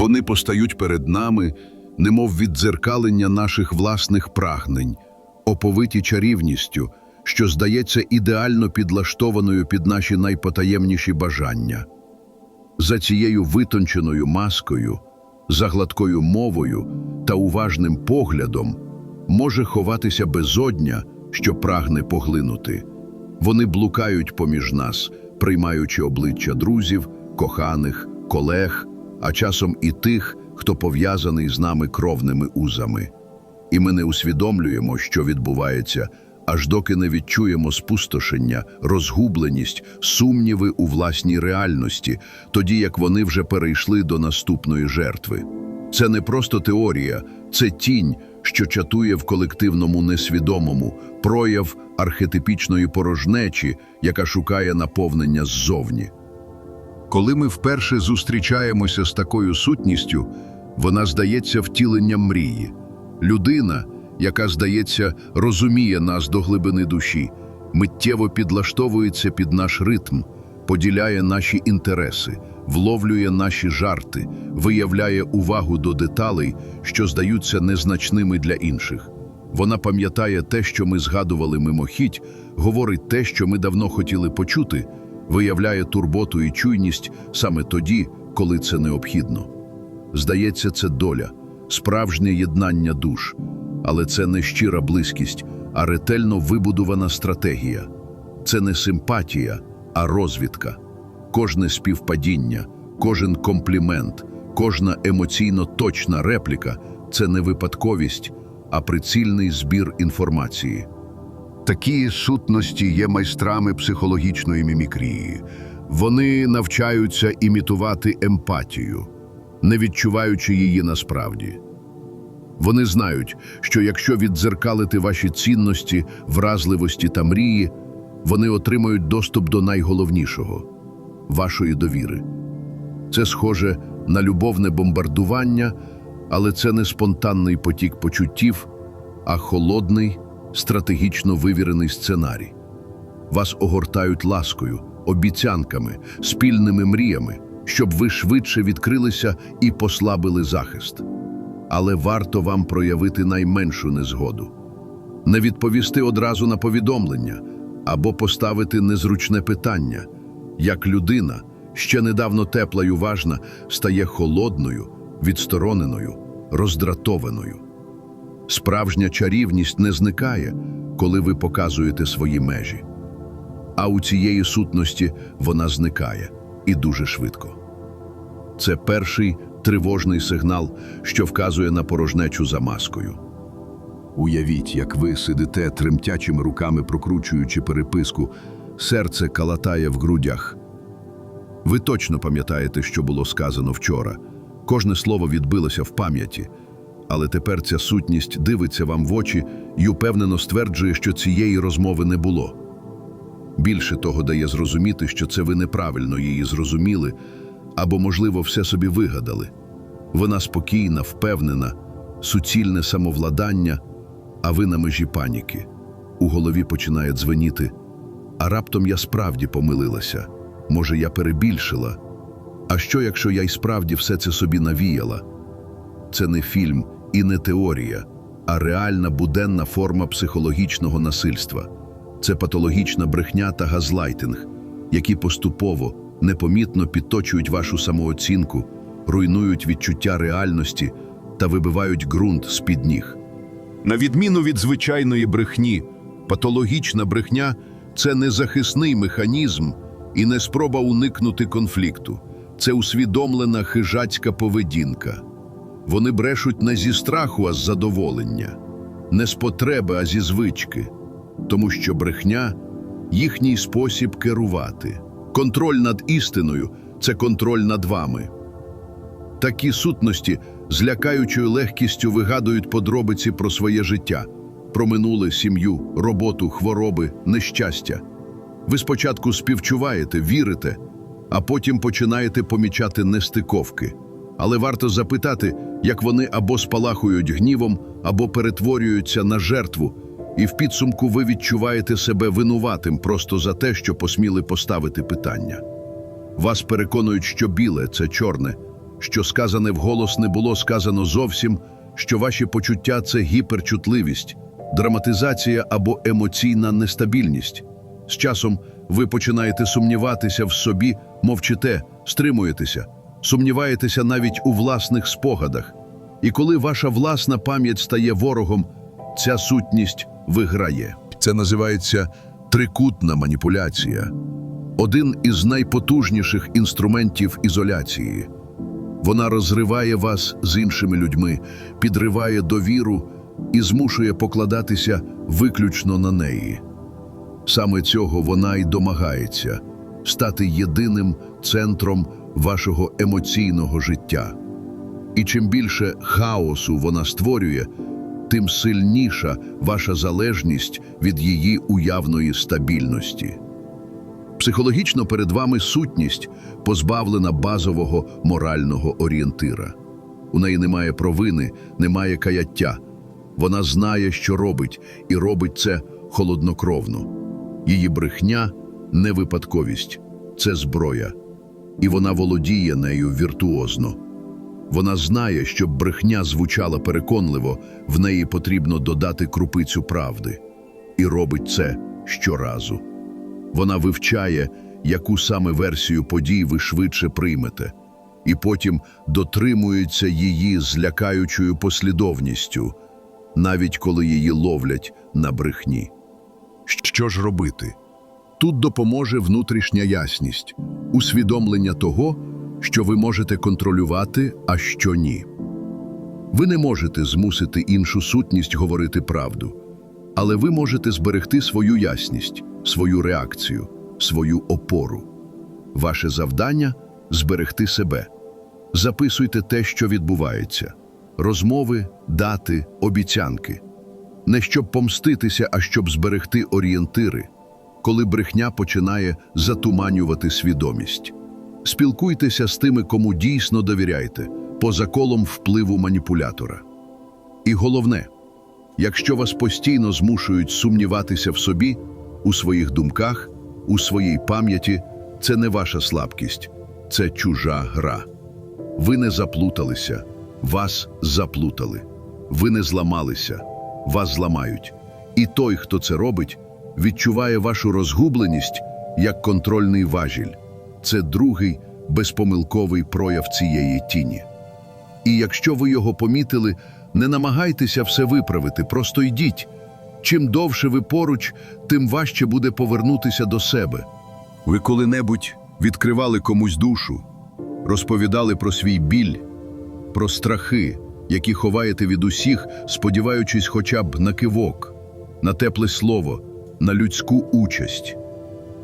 Вони постають перед нами, немов віддзеркалення наших власних прагнень, оповиті чарівністю, що здається ідеально підлаштованою під наші найпотаємніші бажання. За цією витонченою маскою, за гладкою мовою та уважним поглядом може ховатися безодня, що прагне поглинути. Вони блукають поміж нас, приймаючи обличчя друзів, коханих, колег, а часом і тих, хто пов'язаний з нами кровними узами. І ми не усвідомлюємо, що відбувається, аж доки не відчуємо спустошення, розгубленість, сумніви у власній реальності, тоді як вони вже перейшли до наступної жертви. Це не просто теорія, це тінь, що чатує в колективному несвідомому, прояв архетипічної порожнечі, яка шукає наповнення ззовні. Коли ми вперше зустрічаємося з такою сутністю, вона здається втіленням мрії. Людина, яка, здається, розуміє нас до глибини душі, миттєво підлаштовується під наш ритм, поділяє наші інтереси, вловлює наші жарти, виявляє увагу до деталей, що здаються незначними для інших. Вона пам'ятає те, що ми згадували мимохідь, говорить те, що ми давно хотіли почути, виявляє турботу і чуйність саме тоді, коли це необхідно. Здається, це доля, справжнє єднання душ, але це не щира близькість, а ретельно вибудована стратегія. Це не симпатія, а розвідка. Кожне співпадіння, кожен комплімент, кожна емоційно точна репліка це не випадковість, а прицільний збір інформації. Такі сутності є майстрами психологічної мімікрії. Вони навчаються імітувати емпатію, не відчуваючи її насправді. Вони знають, що якщо віддзеркалити ваші цінності, вразливості та мрії, вони отримають доступ до найголовнішого вашої довіри. Це схоже на любовне бомбардування, але це не спонтанний потік почуттів, а холодний, стратегічно вивірений сценарій. Вас огортають ласкою, обіцянками, спільними мріями, щоб ви швидше відкрилися і послабили захист. Але варто вам проявити найменшу незгоду. Не відповісти одразу на повідомлення або поставити незручне питання, як людина, ще недавно тепла й уважна, стає холодною, відстороненою, роздратованою. Справжня чарівність не зникає, коли ви показуєте свої межі. А у цієї сутності вона зникає і дуже швидко. Це перший тривожний сигнал, що вказує на порожнечу за маскою. Уявіть, як ви сидите тремтячими руками, прокручуючи переписку, серце калатає в грудях. Ви точно пам'ятаєте, що було сказано вчора. Кожне слово відбилося в пам'яті, але тепер ця сутність дивиться вам в очі і упевнено стверджує, що цієї розмови не було. Більше того дає зрозуміти, що це ви неправильно її зрозуміли, або, можливо, все собі вигадали. Вона спокійна, впевнена, суцільне самовладання, а ви на межі паніки. У голові починає дзвеніти. А раптом я справді помилилася. Може, я перебільшила. А що, якщо я й справді все це собі навіяла? Це не фільм і не теорія, а реальна буденна форма психологічного насильства. Це патологічна брехня та газлайтинг, які поступово, непомітно підточують вашу самооцінку, руйнують відчуття реальності та вибивають ґрунт з-під ніг. На відміну від звичайної брехні, патологічна брехня це не захисний механізм і не спроба уникнути конфлікту. Це усвідомлена хижацька поведінка. Вони брешуть не зі страху, а з задоволення, не з потреби, а зі звички, тому що брехня їхній спосіб керувати. Контроль над істиною це контроль над вами. Такі сутності з лякаючою легкістю вигадують подробиці про своє життя, про минуле сім'ю, роботу, хвороби, нещастя. Ви спочатку співчуваєте, вірите, а потім починаєте помічати нестиковки. Але варто запитати, як вони або спалахують гнівом, або перетворюються на жертву, і в підсумку ви відчуваєте себе винуватим просто за те, що посміли поставити питання. Вас переконують, що біле це чорне, що сказане вголос не було сказано зовсім, що ваші почуття це гіперчутливість, драматизація або емоційна нестабільність. З часом ви починаєте сумніватися в собі, мовчите, стримуєтеся, сумніваєтеся навіть у власних спогадах. І коли ваша власна пам'ять стає ворогом, ця сутність виграє. Це називається трикутна маніпуляція один із найпотужніших інструментів ізоляції. Вона розриває вас з іншими людьми, підриває довіру і змушує покладатися виключно на неї. Саме цього вона й домагається стати єдиним центром вашого емоційного життя. І чим більше хаосу вона створює, тим сильніша ваша залежність від її уявної стабільності. Психологічно перед вами сутність, позбавлена базового морального орієнтира. У неї немає провини, немає каяття. Вона знає, що робить, і робить це холоднокровно. Її брехня не випадковість, це зброя, і вона володіє нею віртуозно. Вона знає, щоб брехня звучала переконливо, в неї потрібно додати крупицю правди, і робить це щоразу. Вона вивчає, яку саме версію подій ви швидше приймете, і потім дотримується її з лякаючою послідовністю, навіть коли її ловлять на брехні. Що ж робити? Тут допоможе внутрішня ясність, усвідомлення того, що ви можете контролювати, а що ні. Ви не можете змусити іншу сутність говорити правду, але ви можете зберегти свою ясність, свою реакцію, свою опору. Ваше завдання зберегти себе. Записуйте те, що відбувається: розмови, дати, обіцянки. Не щоб помститися, а щоб зберегти орієнтири, коли брехня починає затуманювати свідомість. Спілкуйтеся з тими, кому дійсно довіряєте, поза колом впливу маніпулятора. І головне, якщо вас постійно змушують сумніватися в собі, у своїх думках, у своїй пам'яті, це не ваша слабкість, це чужа гра. Ви не заплуталися, вас заплутали. Ви не зламалися, вас зламають. І той, хто це робить, відчуває вашу розгубленість як контрольний важіль. Це другий безпомилковий прояв цієї тіні. І якщо ви його помітили, не намагайтеся все виправити, просто йдіть. Чим довше ви поруч, тим важче буде повернутися до себе. Ви коли-небудь відкривали комусь душу, розповідали про свій біль, про страхи, які ховаєте від усіх, сподіваючись хоча б на кивок, на тепле слово, на людську участь.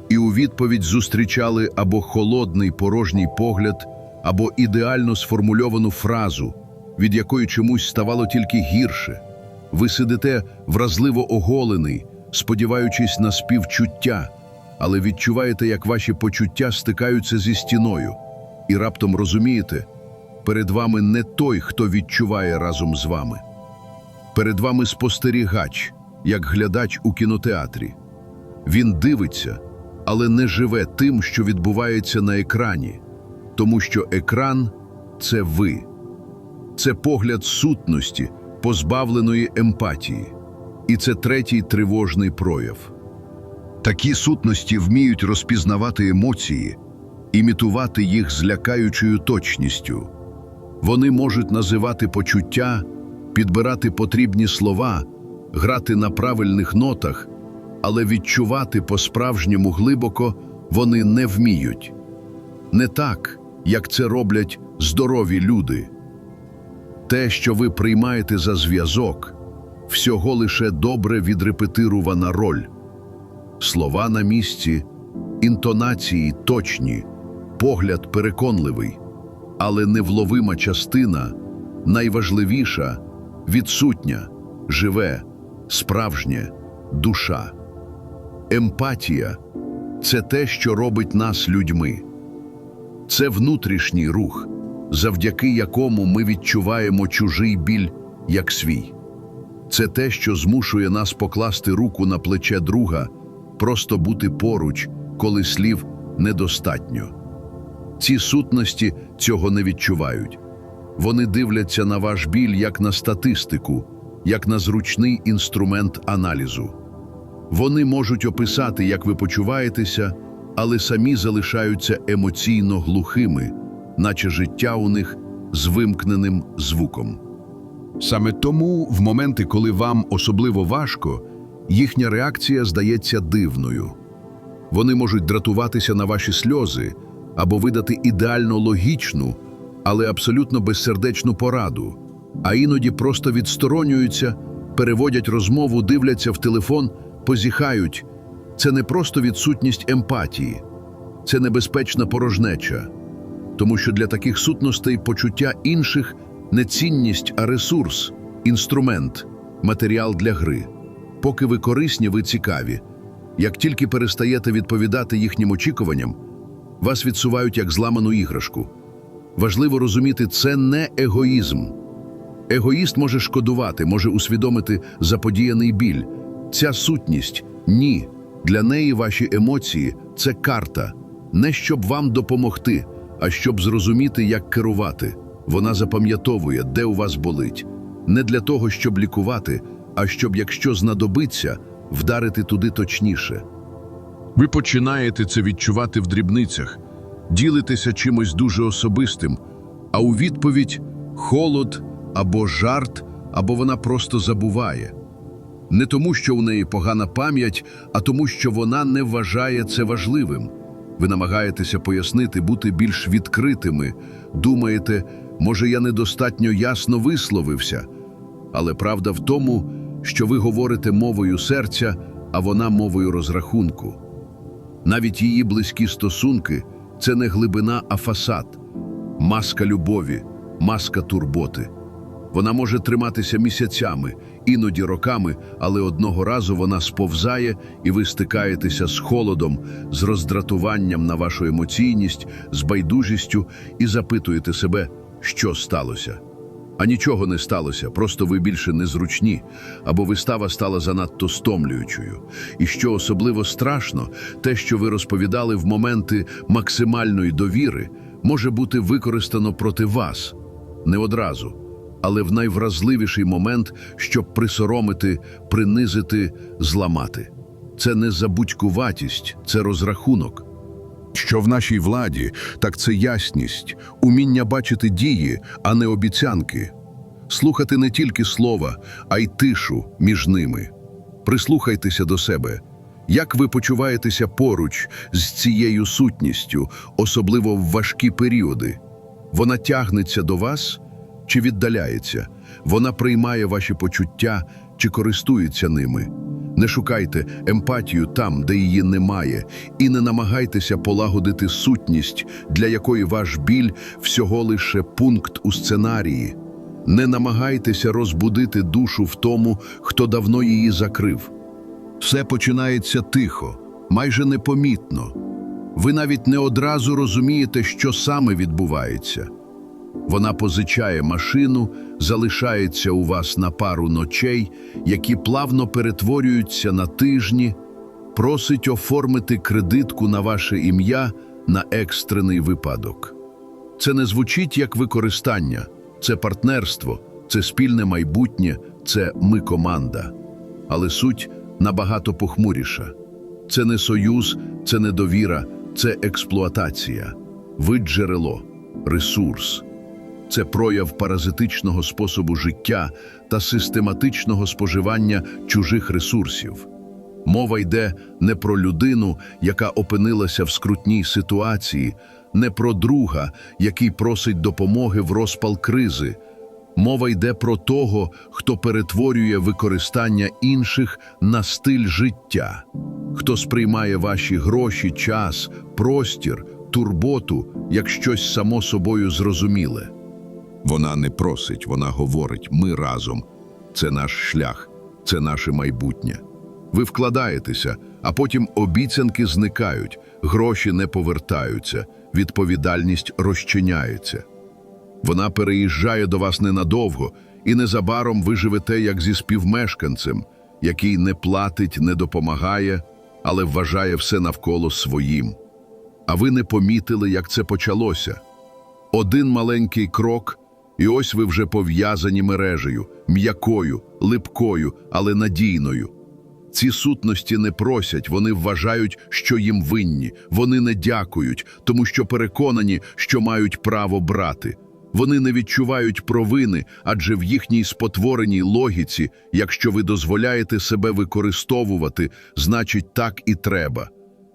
І у відповідь зустрічали або холодний порожній погляд, або ідеально сформульовану фразу, від якої чомусь ставало тільки гірше. Ви сидите вразливо оголений, сподіваючись на співчуття, але відчуваєте, як ваші почуття стикаються зі стіною, і раптом розумієте, перед вами не той, хто відчуває разом з вами. Перед вами спостерігач, як глядач у кінотеатрі. Він дивиться, але не живе тим, що відбувається на екрані, тому що екран це ви, це погляд сутності, позбавленої емпатії. І це третій тривожний прояв. Такі сутності вміють розпізнавати емоції, імітувати їх з лякаючою точністю. Вони можуть називати почуття, підбирати потрібні слова, грати на правильних нотах, але відчувати по-справжньому глибоко вони не вміють. Не так, як це роблять здорові люди. Те, що ви приймаєте за зв'язок, всього лише добре відрепетирувана роль. Слова на місці, інтонації точні, погляд переконливий, але невловима частина, найважливіша, відсутня, живе, справжнє, душа. Емпатія це те, що робить нас людьми. Це внутрішній рух, завдяки якому ми відчуваємо чужий біль як свій. Це те, що змушує нас покласти руку на плече друга, просто бути поруч, коли слів недостатньо. Ці сутності цього не відчувають. Вони дивляться на ваш біль як на статистику, як на зручний інструмент аналізу. Вони можуть описати, як ви почуваєтеся, але самі залишаються емоційно глухими, наче життя у них з вимкненим звуком. Саме тому, в моменти, коли вам особливо важко, їхня реакція здається дивною. Вони можуть дратуватися на ваші сльози або видати ідеально логічну, але абсолютно безсердечну пораду, а іноді просто відсторонюються, переводять розмову, дивляться в телефон, позіхають. Це не просто відсутність емпатії, це небезпечна порожнеча, тому що для таких сутностей почуття інших не цінність, а ресурс, інструмент, матеріал для гри. Поки ви корисні, ви цікаві. Як тільки перестаєте відповідати їхнім очікуванням, вас відсувають як зламану іграшку. Важливо розуміти, це не егоїзм. Егоїст може шкодувати, може усвідомити заподіяний біль. Ця сутність ні. Для неї ваші емоції це карта, не щоб вам допомогти, а щоб зрозуміти, як керувати. Вона запам'ятовує, де у вас болить. Не для того, щоб лікувати, а щоб, якщо знадобиться, вдарити туди точніше. Ви починаєте це відчувати в дрібницях, ділитеся чимось дуже особистим, а у відповідь холод або жарт, або вона просто забуває. Не тому, що у неї погана пам'ять, а тому, що вона не вважає це важливим. Ви намагаєтеся пояснити, бути більш відкритими, думаєте, може, я недостатньо ясно висловився. Але правда в тому, що ви говорите мовою серця, а вона мовою розрахунку. Навіть її близькі стосунки це не глибина, а фасад, маска любові, маска турботи. Вона може триматися місяцями, іноді роками, але одного разу вона сповзає, і ви стикаєтеся з холодом, з роздратуванням на вашу емоційність, з байдужістю і запитуєте себе, що сталося. А нічого не сталося, просто ви більше незручні, або вистава стала занадто стомлюючою. І що особливо страшно, те, що ви розповідали в моменти максимальної довіри, може бути використано проти вас не одразу, але в найвразливіший момент, щоб присоромити, принизити, зламати. Це не забудькуватість, це розрахунок. Що в нашій владі, так це ясність, уміння бачити дії, а не обіцянки, слухати не тільки слова, а й тишу між ними. Прислухайтеся до себе. Як ви почуваєтеся поруч з цією сутністю, особливо в важкі періоди? Вона тягнеться до вас чи віддаляється? Вона приймає ваші почуття чи користується ними? Не шукайте емпатію там, де її немає, і не намагайтеся полагодити сутність, для якої ваш біль всього лише пункт у сценарії. Не намагайтеся розбудити душу в тому, хто давно її закрив. Все починається тихо, майже непомітно. Ви навіть не одразу розумієте, що саме відбувається. Вона позичає машину, залишається у вас на пару ночей, які плавно перетворюються на тижні, просить оформити кредитку на ваше ім'я на екстрений випадок. Це не звучить як використання, це партнерство, це спільне майбутнє, це ми команда. Але суть набагато похмуріша. Це не союз, це не довіра, це експлуатація, вид джерело, ресурс. Це прояв паразитичного способу життя та систематичного споживання чужих ресурсів. Мова йде не про людину, яка опинилася в скрутній ситуації, не про друга, який просить допомоги в розпал кризи. Мова йде про того, хто перетворює використання інших на стиль життя, хто сприймає ваші гроші, час, простір, турботу як щось само собою зрозуміле. Вона не просить, вона говорить: ми разом. Це наш шлях, це наше майбутнє. Ви вкладаєтеся, а потім обіцянки зникають, гроші не повертаються, відповідальність розчиняється. Вона переїжджає до вас ненадовго, і незабаром ви живете як зі співмешканцем, який не платить, не допомагає, але вважає все навколо своїм. а ви не помітили, як це почалося. Один маленький крок, і ось ви вже пов'язані мережею, м'якою, липкою, але надійною. Ці сутності не просять, вони вважають, що їм винні, вони не дякують, тому що переконані, що мають право брати. Вони не відчувають провини, адже в їхній спотвореній логіці, якщо ви дозволяєте себе використовувати, значить так і треба.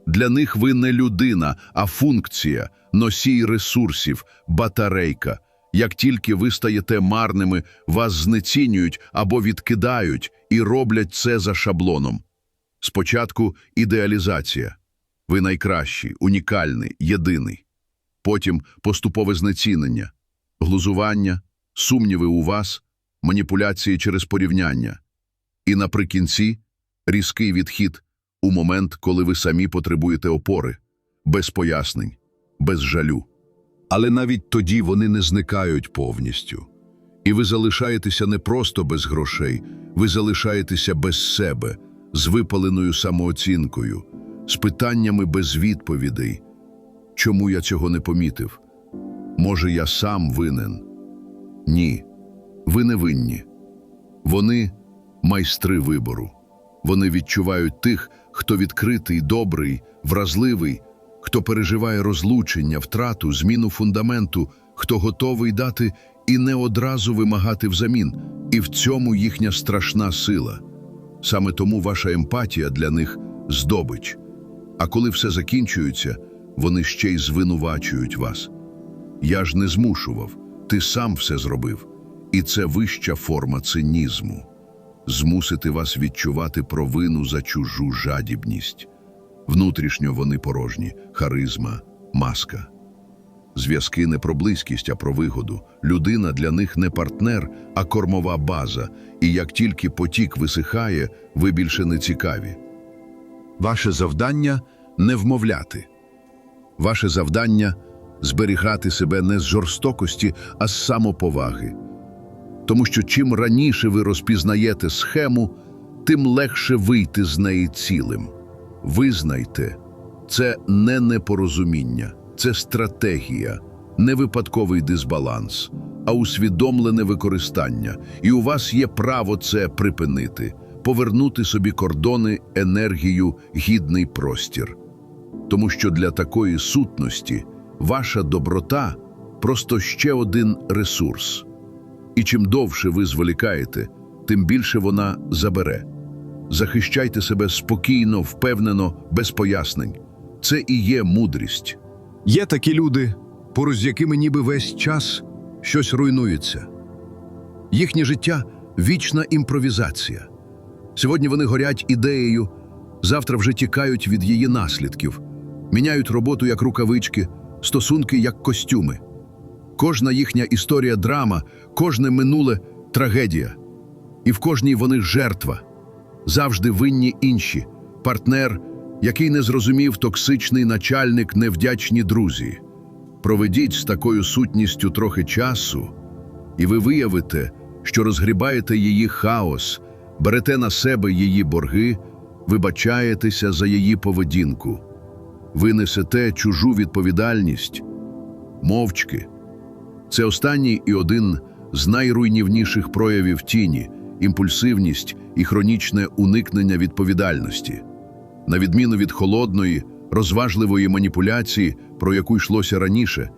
Для них ви не людина, а функція, носій ресурсів, батарейка. Як тільки ви стаєте марними, вас знецінюють або відкидають і роблять це за шаблоном. Спочатку ідеалізація. Ви найкращий, унікальний, єдиний. Потім поступове знецінення, глузування, сумніви у вас, маніпуляції через порівняння. І наприкінці різкий відхід у момент, коли ви самі потребуєте опори, без пояснень, без жалю. Але навіть тоді вони не зникають повністю. І ви залишаєтеся не просто без грошей, ви залишаєтеся без себе, з випаленою самооцінкою, з питаннями без відповідей. Чому я цього не помітив? Може, я сам винен? Ні, ви не винні. Вони майстри вибору. Вони відчувають тих, хто відкритий, добрий, вразливий, хто переживає розлучення, втрату, зміну фундаменту, хто готовий дати і не одразу вимагати взамін. І в цьому їхня страшна сила. Саме тому ваша емпатія для них здобич. А коли все закінчується, вони ще й звинувачують вас. Я ж не змушував, ти сам все зробив. І це вища форма цинізму змусити вас відчувати провину за чужу жадібність. Внутрішньо вони порожні, харизма, маска. Зв'язки не про близькість, а про вигоду. Людина для них не партнер, а кормова база. І як тільки потік висихає, ви більше не цікаві. Ваше завдання не вмовляти. Ваше завдання зберігати себе не з жорстокості, а з самоповаги. Тому що чим раніше ви розпізнаєте схему, тим легше вийти з неї цілим. Визнайте, це не непорозуміння, це стратегія, не випадковий дисбаланс, а усвідомлене використання. І у вас є право це припинити, повернути собі кордони, енергію, гідний простір. Тому що для такої сутності ваша доброта просто ще один ресурс. І чим довше ви зволікаєте, тим більше вона забере. Захищайте себе спокійно, впевнено, без пояснень. Це і є мудрість. Є такі люди, поруч з якими ніби весь час щось руйнується. Їхнє життя вічна імпровізація. Сьогодні вони горять ідеєю, завтра вже тікають від її наслідків, міняють роботу як рукавички, стосунки як костюми. Кожна їхня історія драма, кожне минуле трагедія. І в кожній вони жертва. Завжди винні інші, партнер, який не зрозумів токсичний начальник, невдячні друзі. Проведіть з такою сутністю трохи часу, і ви виявите, що розгрібаєте її хаос, берете на себе її борги, вибачаєтеся за її поведінку. Ви несете чужу відповідальність, мовчки. Це останній і один з найруйнівніших проявів тіні, імпульсивність і хронічне уникнення відповідальності. На відміну від холодної, розважливої маніпуляції, про яку йшлося раніше,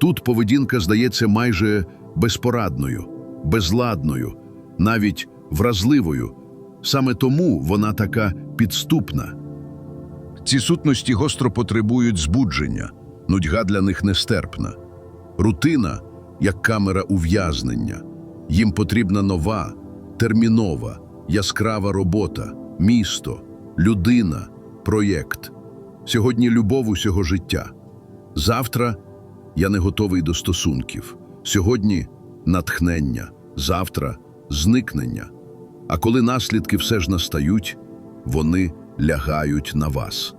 тут поведінка здається майже безпорадною, безладною, навіть вразливою. Саме тому вона така підступна. Ці сутності гостро потребують збудження, нудьга для них нестерпна. Рутина як камера ув'язнення. Їм потрібна нова, термінова, яскрава робота, місто, людина, проєкт. Сьогодні любов усього життя. Завтра я не готовий до стосунків. Сьогодні натхнення, завтра зникнення. А коли наслідки все ж настають, вони лягають на вас.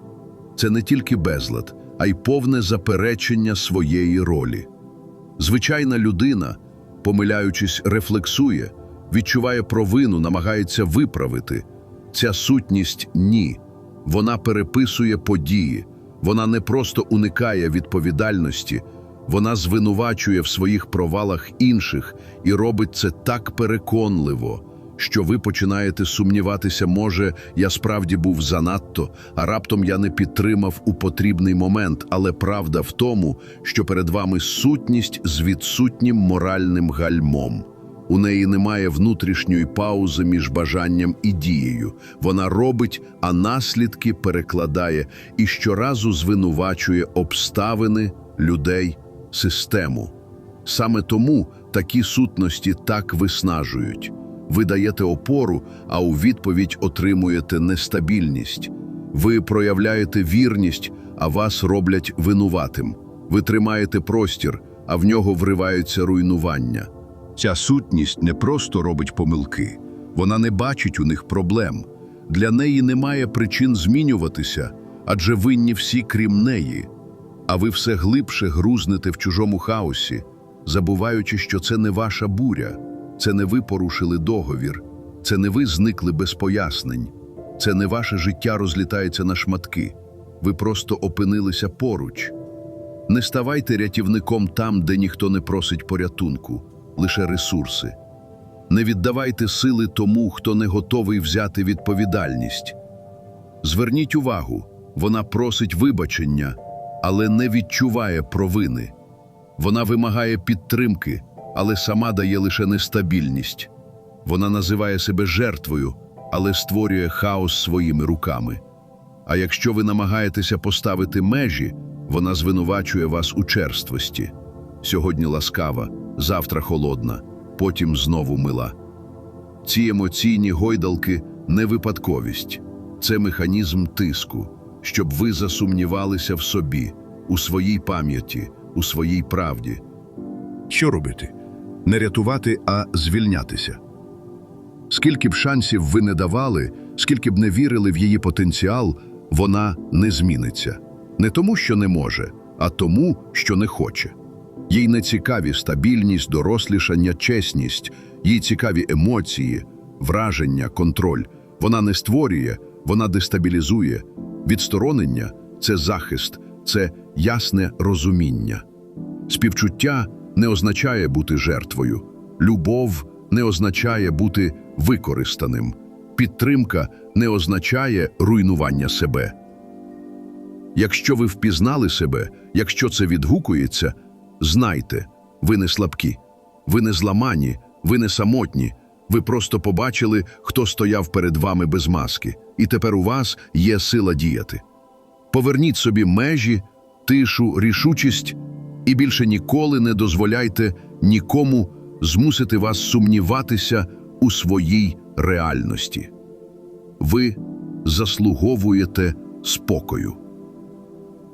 Це не тільки безлад, а й повне заперечення своєї ролі. Звичайна людина, помиляючись, рефлексує, відчуває провину, намагається виправити. Ця сутність ні. Вона переписує події, Вона не просто уникає відповідальності, вона звинувачує в своїх провалах інших і робить це так переконливо, що ви починаєте сумніватися, може, я справді був занадто, а раптом я не підтримав у потрібний момент, але правда в тому, що перед вами сутність з відсутнім моральним гальмом. У неї немає внутрішньої паузи між бажанням і дією. Вона робить, а наслідки перекладає і щоразу звинувачує обставини, людей, систему. Саме тому такі сутності так виснажують. Ви даєте опору, а у відповідь отримуєте нестабільність. Ви проявляєте вірність, а вас роблять винуватим. Ви тримаєте простір, а в нього вриваються руйнування. Ця сутність не просто робить помилки, вона не бачить у них проблем. Для неї немає причин змінюватися, адже винні всі крім неї. А ви все глибше грузнете в чужому хаосі, забуваючи, що це не ваша буря, це не ви порушили договір, це не ви зникли без пояснень, це не ваше життя розлітається на шматки. Ви просто опинилися поруч. Не ставайте рятівником там, де ніхто не просить порятунку, лише ресурси. Не віддавайте сили тому, хто не готовий взяти відповідальність. Зверніть увагу, вона просить вибачення, але не відчуває провини. Вона вимагає підтримки, але сама дає лише нестабільність. Вона називає себе жертвою, але створює хаос своїми руками. А якщо ви намагаєтеся поставити межі, вона звинувачує вас у черствості. Сьогодні ласкава, завтра холодна, потім знову мила. Ці емоційні гойдалки не випадковість, це механізм тиску, щоб ви засумнівалися в собі, у своїй пам'яті, у своїй правді. Що робити? Не рятувати, а звільнятися. Скільки б шансів ви не давали, скільки б не вірили в її потенціал, вона не зміниться. Не тому, що не може, а тому, що не хоче. Їй не цікаві стабільність, дорослішання, чесність, їй цікаві емоції, враження, контроль. Вона не створює, вона дестабілізує. Відсторонення це захист, це ясне розуміння. Співчуття не означає бути жертвою, любов не означає бути використаним, підтримка не означає руйнування себе. Якщо ви впізнали себе, якщо це відгукується, знайте, ви не слабкі, ви не зламані, ви не самотні, ви просто побачили, хто стояв перед вами без маски, і тепер у вас є сила діяти. Поверніть собі межі, тишу, рішучість і більше ніколи не дозволяйте нікому змусити вас сумніватися у своїй реальності. Ви заслуговуєте спокою.